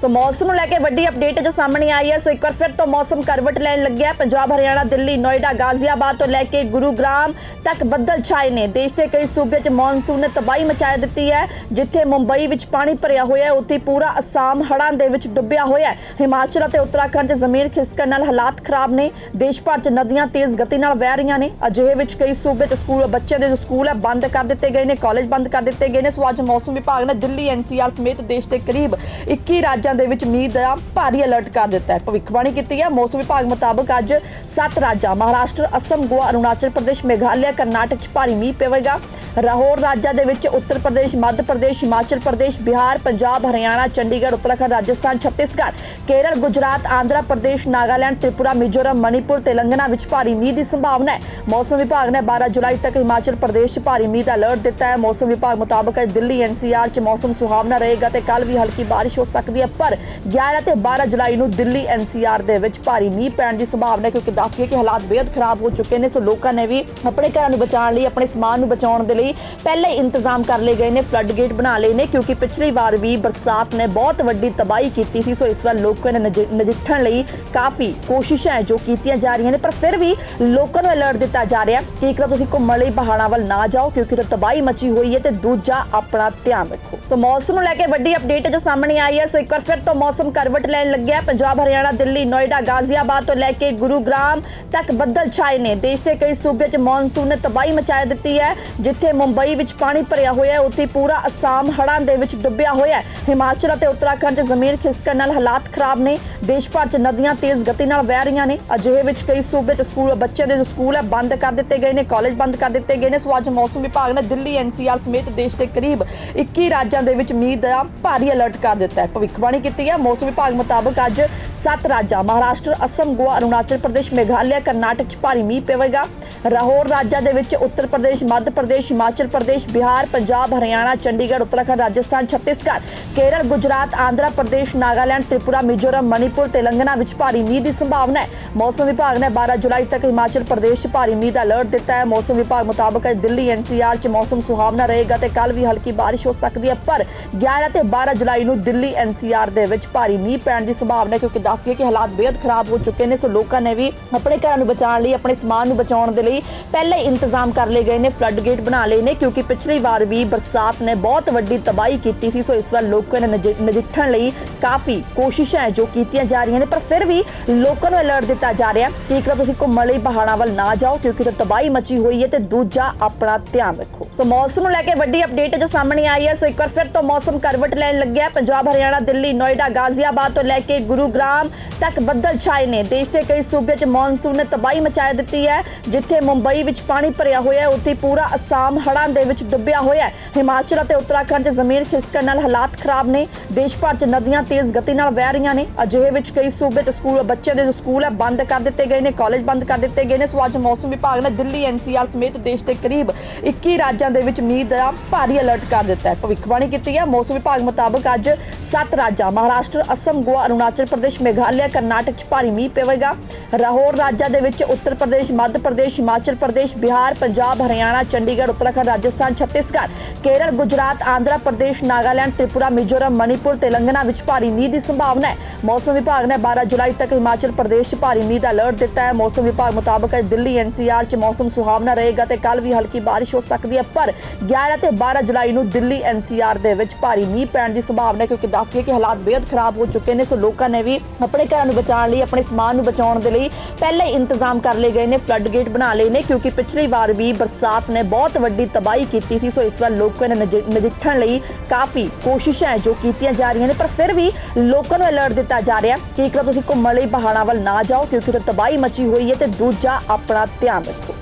ਸੋ ਮੌਸਮ ਨੂੰ ਲੈ ਕੇ ਵੱਡੀ ਅਪਡੇਟ ਜੋ ਸਾਹਮਣੇ ਆਈ ਹੈ, ਸੋ ਇੱਕ ਵਾਰ ਫਿਰ ਤੋਂ ਮੌਸਮ ਕਰਵਟ ਲੈਣ ਲੱਗਿਆ। ਪੰਜਾਬ, ਹਰਿਆਣਾ, ਦਿੱਲੀ, ਨੋਇਡਾ, ਗਾਜ਼ੀਆਬਾਦ ਤੋਂ ਲੈ ਕੇ ਗੁਰੂਗ੍ਰਾਮ ਤੱਕ ਬੱਦਲ ਛਾਏ ਨੇ। ਦੇਸ਼ ਦੇ ਕਈ ਸੂਬਿਆਂ 'ਚ ਮੌਨਸੂਨ ਨੇ ਤਬਾਹੀ ਮਚਾ ਦਿੱਤੀ ਹੈ, ਜਿੱਥੇ ਮੁੰਬਈ ਵਿੱਚ ਪਾਣੀ ਭਰਿਆ ਹੋਇਆ ਹੈ, ਉੱਥੇ ਪੂਰਾ ਅਸਾਮ ਹੜ੍ਹਾਂ ਦੇ ਵਿੱਚ ਡੁੱਬਿਆ ਹੋਇਆ ਹੈ। ਹਿਮਾਚਲ ਅਤੇ ਉੱਤਰਾਖੰਡ 'ਚ ਜ਼ਮੀਨ ਖਿਸਕਣ ਨਾਲ ਹਾਲਾਤ ਖਰਾਬ ਨੇ। ਦੇਸ਼ ਭਰ 'ਚ ਨਦੀਆਂ ਤੇਜ਼ ਗਤੀ ਨਾਲ ਵਹਿ ਰਹੀਆਂ ਨੇ। ਅਜਿਹੇ ਵਿੱਚ ਕਈ ਸੂਬੇ 'ਚ ਸਕੂਲ, ਬੱਚਿਆਂ ਦੇ ਜੋ ਸਕੂਲ ਹੈ, ਬੰਦ ਕਰ ਦਿੱਤੇ ਗਏ ਨੇ, ਕਾਲਜ ਬੰਦ ਕਰ ਦਿੱਤੇ ਗਏ ਨੇ। ਸੋ ਅੱਜ ਮੌਸਮ ਵਿਭਾਗ ਨੇ ਦਿੱਲੀ ਐਨਸੀਆਰ ਸਮੇਤ ਦੇਸ਼ ਦੇ ਕਰੀਬ 21 ਰਾਜ ਦੇ ਵਿੱਚ ਮੀਂਹ ਦਾ ਭਾਰੀ ਅਲਰਟ ਕਰ ਦਿੱਤਾ ਹੈ। ਭਵਿੱਖਬਾਣੀ ਕੀਤੀ ਹੈ। ਮੌਸਮ ਵਿਭਾਗ ਮੁਤਾਬਕ ਅੱਜ 7 ਰਾਜਾਂ, ਮਹਾਰਾਸ਼ਟਰ, ਅਸਮ, ਗੋਆ, ਅਰੁਣਾਚਲ ਪ੍ਰਦੇਸ਼, ਮੇਘਾਲਿਆ, ਕਰਨਾਟਕ 'ਚ ਭਾਰੀ ਮੀਂਹ ਪਵੇਗਾ। ਲਾਹੌਰ ਰਾਜਾਂ ਦੇ ਵਿੱਚ ਉੱਤਰ ਪ੍ਰਦੇਸ਼, ਮੱਧ ਪ੍ਰਦੇਸ਼, ਹਿਮਾਚਲ ਪ੍ਰਦੇਸ਼, ਬਿਹਾਰ, ਪੰਜਾਬ, ਹਰਿਆਣਾ, ਚੰਡੀਗੜ੍ਹ, ਉੱਤਰਾਖੰਡ, ਰਾਜਸਥਾਨ, ਛੱਤੀਸਗੜ੍ਹ, ਕੇਰਲ, ਗੁਜਰਾਤ, ਆਂਧਰਾ ਪ੍ਰਦੇਸ਼, ਨਾਗਾਲੈਂਡ, ਤ੍ਰਿਪੁਰਾ, ਮਿਜ਼ੋਰਮ, ਮਣੀਪੁਰ, ਤੇਲੰਗਾਨਾ ਵਿੱਚ ਭਾਰੀ ਮੀਂਹ ਦੀ ਸੰਭਾਵਨਾ ਹੈ। ਮੌਸਮ ਵਿਭਾਗ ਨੇ 12 ਜੁਲਾਈ ਤੱਕ ਹਿਮਾਚਲ ਪ੍ਰਦੇਸ਼ 'ਚ ਭਾਰੀ ਮੀਂਹ ਦਾ ਅਲਰਟ ਦਿੱਤਾ ਹੈ। ਮੌਸਮ ਵਿਭਾਗ ਮੁਤਾਬਕ ਅੱਜ ਦਿੱਲੀ, ਐਨਸੀਆਰ 'ਚ ਮੌਸਮ ਸੁਹਾਵਣਾ ਰਹੇਗਾ ਤੇ ਕੱਲ ਵੀ ਹਲਕੀ ਬਾਰਿਸ਼ ਹੋ ਸਕਦੀ ਹੈ। ਪਰ 11 ਤੇ 12 ਜੁਲਾਈ ਨੂੰ ਦਿੱਲੀ ਐਨਸੀਆਰ ਦੇ ਵਿੱਚ ਭਾਰੀ ਮੀਂਹ ਪੈਣ ਦੀ ਸੰਭਾਵਨਾ ਕਿਉਂਕਿ ਦੱਸਦੀ ਹੈ ਕਿ ਹਾਲਾਤ ਬੇहद ਖਰਾਬ ਹੋ ਚੁੱਕੇ ਨੇ, ਸੋ ਲੋਕਾਂ ਨੇ ਵੀ ਆਪਣੇ ਘਰਾਂ ਨੂੰ ਬਚਾਉਣ ਲਈ, ਆਪਣੇ ਸਮਾਨ ਨੂੰ ਬਚਾਉਣ ਦੇ ਲਈ ਪਹਿਲਾਂ ਹੀ ਇੰਤਜ਼ਾਮ ਕਰ ਲਏ ਗਏ ਨੇ, ਫਲੱਡ ਗੇਟ ਬਣਾ ਲਏ ਨੇ, ਕਿਉਂਕਿ ਪਿਛਲੀ ਵਾਰ ਵੀ ਬਰਸਾਤ ਨੇ ਬਹੁਤ ਵੱਡੀ ਤਬਾਹੀ ਕੀਤੀ ਸੀ, ਸੋ ਇਸ ਵਾਰ ਲੋਕਾਂ ਨੇ ਨਜਿੱਠਣ ਲਈ ਕਾਫੀ ਕੋਸ਼ਿਸ਼ਾਂ ਜੋ ਕੀਤੀਆਂ ਜਾ ਰਹੀਆਂ ਨੇ, ਪਰ ਫਿਰ ਵੀ ਲੋਕਾਂ ਨੂੰ ਅਲਰਟ ਦਿੱਤਾ ਜਾ ਰਿਹਾ ਕਿ ਇੱਕ ਤਾਂ ਤੁਸੀਂ ਘੁੰਮਣ ਲਈ ਪਹਾੜਾਂ ਵੱਲ ਨਾ ਜਾਓ, ਕਿਉਂਕਿ ਉੱਥੇ ਤਬਾਹੀ ਮਚੀ ਹੋਈ ਹੈ ਤੇ ਦੂਜਾ ਆਪਣਾ ਧਿਆਨ ਰੱਖੋ। ਸੋ ਮੌਸਮ ਨੂੰ ਲੈ ਕੇ ਵੱਡੀ ਅਪਡੇਟ ਜੋ ਸਾਹਮਣੇ ਆਈ ਹੈ, ਸੋ ਇੱਕ ਵਾਰ ਫਿਰ ਤੋਂ ਮੌਸਮ ਕਰਵਟ ਲੈਣ ਲੱਗਿਆ ਪੰਜਾਬ, ਹਰਿਆਣਾ, ਦਿੱਲੀ, ਨੋਇਡਾ, ਗਾਜ਼ੀਆਬਾਦ ਤੋਂ ਲੈ ਕੇ ਗੁਰੂਗ੍ਰਾਮ ਤੱਕ ਬੱਦਲ ਛਾਏ ਨੇ। ਦੇਸ਼ ਦੇ ਕਈ ਸੂਬਿਆਂ 'ਚ ਮੌਨਸੂਨ ਨੇ ਤਬਾਹੀ ਮਚਾ ਦਿੱਤੀ ਹੈ, ਜਿੱਥੇ ਮੁੰਬਈ ਵਿੱਚ ਪਾਣੀ ਭਰਿਆ ਹੋਇਆ ਹੈ। ਉੱਥੇ ਪੂਰਾ ਅਸਾਮ ਹੜ੍ਹਾਂ ਦੇ ਵਿੱਚ ਡੁੱਬਿਆ ਹੋਇਆ ਹੈ। ਹਿਮਾਚਲ ਅਤੇ ਉੱਤਰਾਖੰਡ 'ਚ ਜ਼ਮੀਨ ਖਿਸਕਣ ਨਾਲ ਹਾਲਾਤ ਖਰਾਬ ਨੇ। ਦੇਸ਼ ਭਰ 'ਚ ਨਦੀਆਂ ਤੇਜ਼ ਗਤੀ ਨਾਲ ਵਹਿ ਰਹੀਆਂ ਨੇ। ਅਜਿਹੇ ਵਿੱਚ ਕਈ ਸੂਬੇ 'ਚ ਸਕੂਲ, ਬੱਚਿਆਂ ਦੇ ਜੋ ਸਕੂਲ ਹੈ, ਬੰਦ ਕਰ ਦਿੱਤੇ ਗਏ ਨੇ। ਕਾਲਜ ਬੰਦ ਕਰ ਦਿੱਤੇ ਗਏ ਨੇ। ਸੋ ਅੱਜ ਮੌਸਮ ਵਿਭਾਗ ਨੇ ਦਿੱਲੀ ਐਨਸੀਆਰ ਸਮੇਤ ਦੇਸ਼ ਦੇ ਕਰੀਬ 21 ਰਾਜਾਂ ਦੇ ਵਿੱਚ ਮੀਂਹ ਦਾ ਭਾਰੀ ਅਲਰਟ ਕਰ ਦਿੱਤਾ ਹੈ। ਭਵਿੱਖਬਾਣੀ ਕੀਤੀ ਹੈ ਮੌਸਮ ਵਿਭਾਗ ਮੁਤਾਬਕ ਅੱਜ ਸੱਤ ਰਾਜਾਂ, ਮਹਾਰਾਸ਼ਟਰ, ਅਸਮ, ਗੋਆ, ਅਰੁਣਾਚਲ ਪ੍ਰਦੇਸ਼, ਮੇਘਾਲਿਆ, ਕਰਨਾਟਕ 'ਚ ਭਾਰੀ ਮੀਂਹ ਪਵੇਗਾ। ਰਾਹੌਰ ਰਾਜਾਂ ਦੇ ਵਿੱਚ ਉੱਤਰ ਪ੍ਰਦੇਸ਼, ਮੱਧ ਪ੍ਰਦੇਸ਼, ਹਿਮਾਚਲ ਪ੍ਰਦੇਸ਼, ਬਿਹਾਰ, ਪੰਜਾਬ, ਹਰਿਆਣਾ, ਚੰਡੀਗੜ੍ਹ, ਉੱਤਰਾਖੰਡ, ਰਾਜਸਥਾਨ, ਛੱਤੀਸਗੜ੍ਹ, ਕੇਰਲ, ਗੁਜਰਾਤ, ਆਂਧਰਾ ਪ੍ਰਦੇਸ਼, ਨਾਗਾਲੈਂਡ, ਤ੍ਰਿਪੁਰਾ, ਮਿਜ਼ੋਰਮ, ਮਣੀਪੁਰ, ਤੇਲੰਗਾਨਾ ਵਿੱਚ ਭਾਰੀ ਮੀਂਹ ਦੀ ਸੰਭਾਵਨਾ ਹੈ। ਮੌਸਮ ਵਿਭਾਗ ਨੇ 12 ਜੁਲਾਈ ਤੱਕ ਹਿਮਾਚਲ ਪ੍ਰਦੇਸ਼ 'ਚ ਭਾਰੀ ਮੀਂਹ ਦਾ ਅਲਰਟ ਦਿੱਤਾ ਹੈ। ਮੌਸਮ ਵਿਭਾਗ ਮੁਤਾਬਕ ਅੱਜ ਦਿੱਲੀ ਐਨਸੀਆਰ 'ਚ ਮੌਸਮ ਸੁਹਾਵਣਾ ਰਹੇਗਾ ਤੇ ਕੱਲ ਵੀ ਹਲਕੀ ਬਾਰਿਸ਼ ਹੋ ਸਕਦੀ ਹੈ, ਪਰ 11 ਤੇ 12 ਜੁਲਾਈ ਨੂੰ ਦਿੱਲੀ ਐਨਸੀਆਰ ਦੇ ਵਿੱਚ ਭਾਰੀ ਮੀਂਹ ਪੈਣ ਦੀ ਸੰਭਾਵਨਾ ਹੈ, ਕਿਉਂਕਿ ਦੱਸਦੀ ਹੈ ਕਿ ਹਾਲਾਤ ਬੇहद ਖਰਾਬ ਹੋ ਚੁੱਕੇ ਨੇ, ਸੋ ਲੋਕਾਂ ਨੇ ਵੀ ਆਪਣੇ ਘਰਾਂ ਨੂੰ ਬਚਾਉਣ ਲਈ, ਆਪਣੇ ਸਮਾਨ ਨੂੰ ਬਚਾਉਣ ਦੇ ਲਈ ਪਹਿਲੇ ਇੰਤਜ਼ਾਮ ਕਰ ਲਏ ਗਏ ਨੇ ਫਲੱਡ ਗੇਟ ਬਣਾ ਲਏ ਨੇ, ਕਿਉਂਕਿ ਪਿਛਲੀ ਵਾਰ ਵੀ ਬਰਸਾਤ ਨੇ ਬਹੁਤ ਵੱਡੀ ਤਬਾਹੀ ਕੀਤੀ ਸੀ, ਸੋ ਇਸ ਵਾਰ ਲੋਕਾਂ ਨੇ ਨਜਿੱਠਣ ਲਈ ਕਾਫੀ ਕੋਸ਼ਿਸ਼ਾਂ ਜੋ ਕੀਤੀਆਂ ਜਾ ਰਹੀਆਂ ਨੇ, ਪਰ ਫਿਰ ਵੀ ਲੋਕਾਂ ਨੂੰ ਅਲਰਟ ਦਿੱਤਾ ਜਾ ਰਿਹਾ ਕਿ ਇੱਕ ਤਾਂ ਤੁਸੀਂ ਘੁੰਮਣ ਲਈ ਪਹਾੜਾਂ ਵੱਲ ਨਾ ਜਾਓ, ਕਿਉਂਕਿ ਉੱਥੇ ਤਬਾਹੀ ਮਚੀ ਹੋਈ ਹੈ ਤੇ ਦੂਜਾ ਆਪਣਾ ਧਿਆਨ ਰੱਖੋ। ਸੋ ਮੌਸਮ ਨੂੰ ਲੈ ਕੇ ਵੱਡੀ ਅਪਡੇਟ ਜੋ ਸਾਹਮਣੇ ਆਈ ਹੈ, ਸੋ ਇੱਕ ਵਾਰ ਫਿਰ ਤੋਂ ਮੌਸਮ ਕਰਵਟ ਲੈਣ ਲੱਗਿਆ, ਪੰਜਾਬ, ਹਰਿਆਣਾ, ਦਿੱਲੀ, ਨੋਇਡਾ, ਗਾਜ਼ੀਆਬਾਦ ਤੋਂ ਲੈ ਕੇ ਗੁਰੂਗ੍ਰਾਮ ਤੱਕ ਬੱਦਲ ਛਾਏ ਨੇ। ਦੇਸ਼ ਦੇ ਕਈ ਸੂਬਿਆਂ 'ਚ ਮੌਨਸੂਨ ਨੇ ਤਬਾਹੀ ਮਚਾ ਦਿੱਤੀ ਹੈ, ਜਿੱਥੇ ਮੁੰਬਈ ਵਿੱਚ ਪਾਣੀ ਭਰਿਆ ਹੋਇਆ ਹੈ, ਉੱਥੇ ਪੂਰਾ ਅਸਾਮ ਹੜ੍ਹਾਂ ਦੇ ਵਿੱਚ ਡੁੱਬਿਆ ਹੋਇਆ ਹੈ। ਹਿਮਾਚਲ ਅਤੇ ਉੱਤਰਾਖੰਡ 'ਚ ਜ਼ਮੀਨ ਖਿਸਕਣ ਨਾਲ ਹਾਲਾਤ ਖਰਾਬ ਨੇ। ਦੇਸ਼ ਭਰ 'ਚ ਨਦੀਆਂ ਤੇਜ਼ ਗਤੀ ਨਾਲ ਵਹਿ ਰਹੀਆਂ ਨੇ। ਅਜਿਹੇ ਵਿੱਚ ਕਈ ਸੂਬੇ 'ਚ ਸਕੂਲ, ਬੱਚਿਆਂ ਦੇ ਜੋ ਸਕੂਲ ਹੈ, ਬੰਦ ਕਰ ਦਿੱਤੇ ਗਏ ਨੇ, ਕਾਲਜ ਬੰਦ ਕਰ ਦਿੱਤੇ ਗਏ ਨੇ। ਸੋ ਅੱਜ ਮੌਸਮ ਵਿਭਾਗ ਨੇ ਦਿੱਲੀ ਐਨਸੀਆਰ ਸਮੇਤ ਦੇਸ਼ ਦੇ ਕਰੀਬ 21 ਰਾਜਾਂ ਦੇ ਵਿੱਚ ਮੀਂਹ ਦਾ ਭਾਰੀ ਅਲਰਟ ਕਰ ਦਿੱਤਾ ਹੈ। ਭਵਿੱਖਬਾਣੀ ਕੀਤੀ ਹੈ। ਮੌਸਮ ਵਿਭਾਗ ਮੁਤਾਬਕ ਅੱਜ ਸੱਤ ਰਾਜਾਂ, ਮਹਾਰਾਸ਼ਟਰ, ਅਸਮ, ਗੋਆ, ਅਰੁਣਾਚਲ ਪ੍ਰਦੇਸ਼, ਮੇਘਾਲਿਆ, ਕਰਨਾਟਕ 'ਚ ਭਾਰੀ ਮੀਂਹ ਪਵੇਗਾ। ਰਾਹੌਰ ਰਾਜਾਂ ਦੇ ਵਿੱਚ ਉੱਤਰ ਪ੍ਰਦੇਸ਼, ਮੱਧ ਪ੍ਰਦੇਸ਼, ਹਿਮਾਚਲ ਪ੍ਰਦੇਸ਼, ਬਿਹਾਰ, ਪੰਜਾਬ, ਹਰਿਆਣਾ, ਚੰਡੀਗੜ੍ਹ, ਉੱਤਰਾਖੰਡ, ਰਾਜਸਥਾਨ, ਛੱਤੀਸਗੜ੍ਹ, ਕੇਰਲ, ਗੁਜਰਾਤ, ਆਂਧਰਾ ਪ੍ਰਦੇਸ਼, ਨਾਗਾਲੈਂਡ, ਤ੍ਰਿਪੁਰਾ, ਮਿਜ਼ੋਰਮ, ਮਣੀਪੁਰ, ਤੇਲੰਗਾਨਾ ਵਿੱਚ ਭਾਰੀ ਮੀਂਹ ਦੀ ਸੰਭਾਵਨਾ ਹੈ। ਮੌਸਮ ਵਿਭਾਗ ਨੇ 12 ਜੁਲਾਈ ਤੱਕ ਹਿਮਾਚਲ ਪ੍ਰਦੇਸ਼ 'ਚ ਭਾਰੀ ਮੀਂਹ ਦਾ ਅਲਰਟ ਦਿੱਤਾ ਹੈ। ਮੌਸਮ ਵਿਭਾਗ ਮੁਤਾਬਕ ਅੱਜ ਦਿੱਲੀ ਐਨਸੀਆਰ 'ਚ ਮੌਸਮ ਸੁਹਾਵਣਾ ਰਹੇਗਾ ਤੇ ਕੱਲ ਵੀ ਹਲਕੀ ਬਾਰਿਸ਼ ਹੋ ਸਕਦੀ ਹੈ, ਪਰ 11 ਤੇ 12 ਜੁਲਾਈ ਨੂੰ ਦਿੱਲੀ ਐਨਸੀਆਰ ਦੇ ਵਿੱਚ ਭਾਰੀ ਮੀਂਹ ਪੈਣ ਦੀ ਸੰਭਾਵਨਾ ਹੈ, ਕਿਉਂਕਿ ਦੱਸਦੀ ਹੈ ਕਿ ਹਾਲਾਤ ਬੇहद ਖਰਾਬ ਹੋ ਚੁੱਕੇ ਨੇ, ਸੋ ਲੋਕਾਂ ਨੇ ਵੀ ਆਪਣੇ ਘਰਾਂ ਨੂੰ ਬਚਾਉਣ ਲਈ, ਆਪਣੇ ਸਮਾਨ ਨੂੰ ਬਚਾਉਣ ਦੇ ਲਈ ਪਹਿਲਾਂ ਇੰਤਜ਼ਾਮ ਕਰ ਲਏ ਗਏ ਨੇ ਫਲੱਡ ਗੇਟ ਬਣਾ ਲਏ ਨੇ, ਕਿਉਂਕਿ ਪਿਛਲੀ ਵਾਰ ਵੀ ਬਰਸਾਤ ਨੇ ਬਹੁਤ ਵੱਡੀ ਤਬਾਹੀ ਕੀਤੀ ਸੀ, ਸੋ ਇਸ ਵਾਰ ਲੋਕਾਂ ਨੇ ਨਜਿ- ਨਜਿੱਠਣ ਲਈ ਕਾਫੀ ਕੋਸ਼ਿਸ਼ਾਂ ਜੋ ਕੀਤੀਆਂ ਜਾ ਰਹੀਆਂ ਨੇ, ਪਰ ਫਿਰ ਵੀ ਲੋਕਾਂ ਨੂੰ ਅਲਰਟ ਦਿੱਤਾ ਜਾ ਰਿਹਾ ਕਿ ਇੱਕ ਤਾਂ ਤੁਸੀਂ ਘੁੰਮਣ ਲਈ ਪਹਾੜਾਂ ਵੱਲ ਨਾ ਜਾਓ, ਕਿਉਂਕਿ ਉੱਥੇ ਤਬਾਹੀ ਮਚੀ ਹੋਈ ਹੈ ਤੇ ਦੂਜਾ ਆਪਣਾ ਧਿਆਨ ਰੱਖੋ।